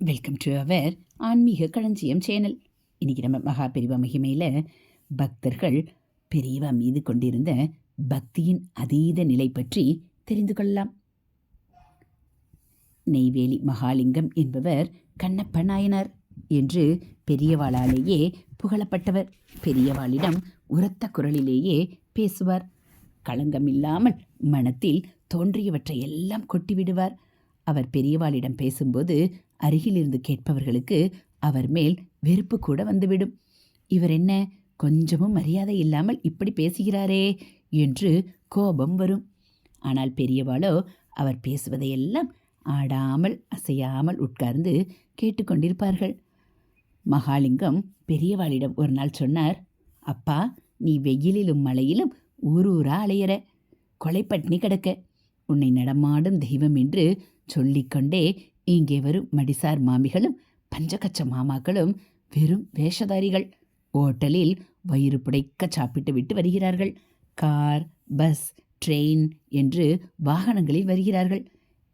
Welcome to our ஆன்மீக களஞ்சியம் channel இன்றைக்கி நம்ம மகா பெரிவா மகிமையில் பக்தர்கள் பெரியவா மீது கொண்டிருந்த பக்தியின் அதீத நிலை பற்றி தெரிந்து கொள்ளலாம். நெய்வேலி மகாலிங்கம் என்பவர் கண்ணப்ப நாயனார் என்று பெரியவாளாலேயே புகழப்பட்டவர். பெரியவாளிடம் உரத்த குரலிலேயே பேசுவார். களங்கமில்லாமல் மனத்தில் தோன்றியவற்றை எல்லாம் கொட்டிவிடுவார். அவர் பெரியவாளிடம் பேசும்போது அருகிலிருந்து கேட்பவர்களுக்கு அவர் மேல் வெறுப்பு கூட வந்துவிடும். இவர் என்ன கொஞ்சமும் மரியாதை இல்லாமல் இப்படி பேசுகிறாரே? என்று கோபம் வரும். ஆனால் பெரியவாளோ அவர் பேசுவதையெல்லாம் ஆடாமல் அசையாமல் உட்கார்ந்து கேட்டுக்கொண்டிருப்பார்கள் மகாலிங்கம் பெரியவாளிடம் ஒரு நாள் சொன்னார் அப்பா நீ வெயிலிலும் மழையிலும் ஊர் ஊரா அலையிற. கொலைப்பட்னி கிடக்க. உன்னை நடமாடும் தெய்வம் என்று சொல்லிக்கொண்டே இங்கே வரும் மடிசார் மாமிகளும் பஞ்சகச்ச மாமாக்களும் வெறும் வேஷதாரிகள். ஓட்டலில் வயிறு புடைக்க சாப்பிட்டு விட்டு வருகிறார்கள். கார் பஸ் ட்ரெயின் என்று வாகனங்களில் வருகிறார்கள்.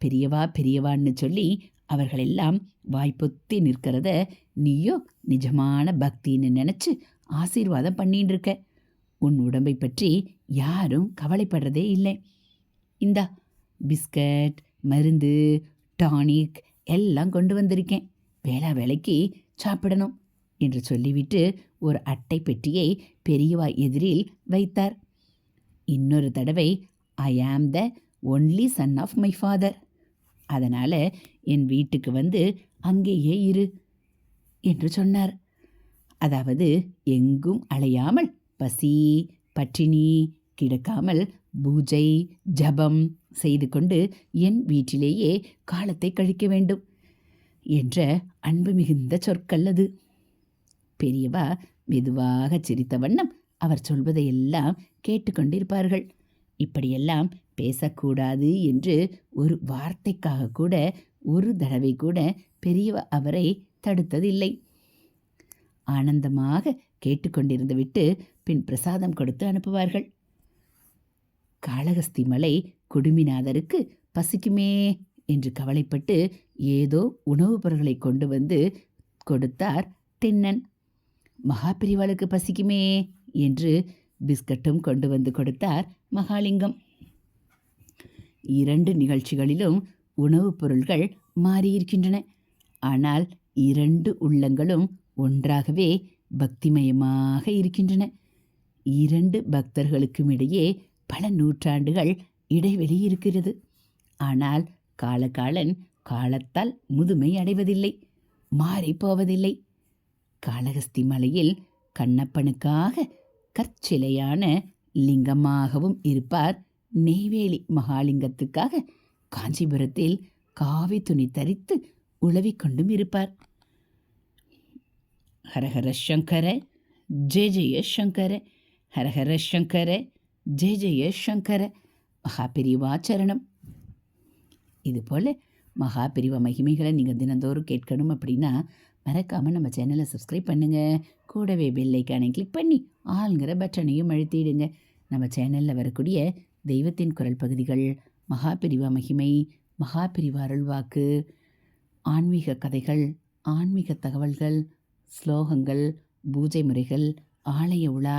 பெரியவா பெரியவான்னு சொல்லி அவர்களெல்லாம் வாய்ப்பொத்தி நிற்கிறத நீயோ நிஜமான பக்தின்னு நினச்சி ஆசீர்வாதம் பண்ணின்னு இருக்க உன் உடம்பை பற்றி யாரும் கவலைப்படுறதே இல்லை. இந்தா பிஸ்கட் மருந்து டானிக் எல்லாம் கொண்டு வந்திருக்கேன். வேளா வேலைக்கு சாப்பிடணும் என்று சொல்லிவிட்டு ஒரு அட்டை பெட்டியை பெரியவா எதிரில் வைத்தார். இன்னொரு தடவை I am the only son of my father அதனால் என் வீட்டுக்கு வந்து அங்கேயே இரு என்று சொன்னார். அதாவது எங்கும் அலையாமல் பசி பட்டினி கிடக்காமல் பூஜை ஜபம் செய்து கொண்டு என் வீட்டிலேயே காலத்தை கழிக்க வேண்டும் என்ற அன்பு மிகுந்த சொற்கள் அது. பெரியவா மெதுவாக சிரித்த வண்ணம் அவர் சொல்வதையெல்லாம் கேட்டுக்கொண்டிருப்பார்கள் இப்படியெல்லாம் பேசக்கூடாது என்று ஒரு வார்த்தைக்காக கூட ஒரு தடவை கூட பெரியவா அவரை தடுத்ததில்லை. ஆனந்தமாக கேட்டுக்கொண்டிருந்து விட்டு பின் பிரசாதம் கொடுத்து அனுப்புவார்கள். காளகஸ்தி மலை குடுமிநாதருக்கு பசிக்குமே என்று கவலைப்பட்டு ஏதோ உணவுப் பொருட்களை கொண்டு வந்து கொடுத்தார் திண்ணன் மகாபிரிவாளுக்கு பசிக்குமே என்று பிஸ்கட்டும் கொண்டு வந்து கொடுத்தார் மகாலிங்கம். இரண்டு நிகழ்ச்சிகளிலும் உணவுப் பொருள்கள் மாறியிருக்கின்றன. ஆனால் இரண்டு உள்ளங்களும் ஒன்றாகவே பக்திமயமாக இருக்கின்றன. இரண்டு பக்தர்களுக்கும் இடையே பல நூற்றாண்டுகள் இடைவெளி இருக்கிறது. ஆனால் காலகாலன் காலத்தால் முதுமை அடைவதில்லை மாறிப்போவதில்லை. காளகஸ்தி மலையில் கண்ணப்பனுக்காக கற்சிலையான லிங்கமாகவும் இருப்பார். நெய்வேலி மகாலிங்கத்துக்காக காஞ்சிபுரத்தில் காவி துணி தரித்து உழவிக்கொண்டும் இருப்பார். ஹரஹர சங்கர ஜெய ஜெய சங்கர ஹரஹர சங்கர ஜெய ஜெய சங்கர மகாபிரிவாச்சரணம் இதுபோல் மகாபிரிவ மகிமைகளை நீங்கள் தினந்தோறும் கேட்கணும் அப்படின்னா மறக்காமல் நம்ம சேனலை சப்ஸ்கிரைப் பண்ணுங்கள் கூடவே பெல்லைக்கானை கிளிக் பண்ணி ஆளுங்கிற பட்டனையும் அழுத்திடுங்க. நம்ம சேனலில் வரக்கூடிய தெய்வத்தின் குரல் பகுதிகள் மகாபிரிவா மகிமை மகாபிரிவா அருள்வாக்கு ஆன்மீக கதைகள் ஆன்மீக தகவல்கள் ஸ்லோகங்கள் பூஜை முறைகள் ஆலய உலா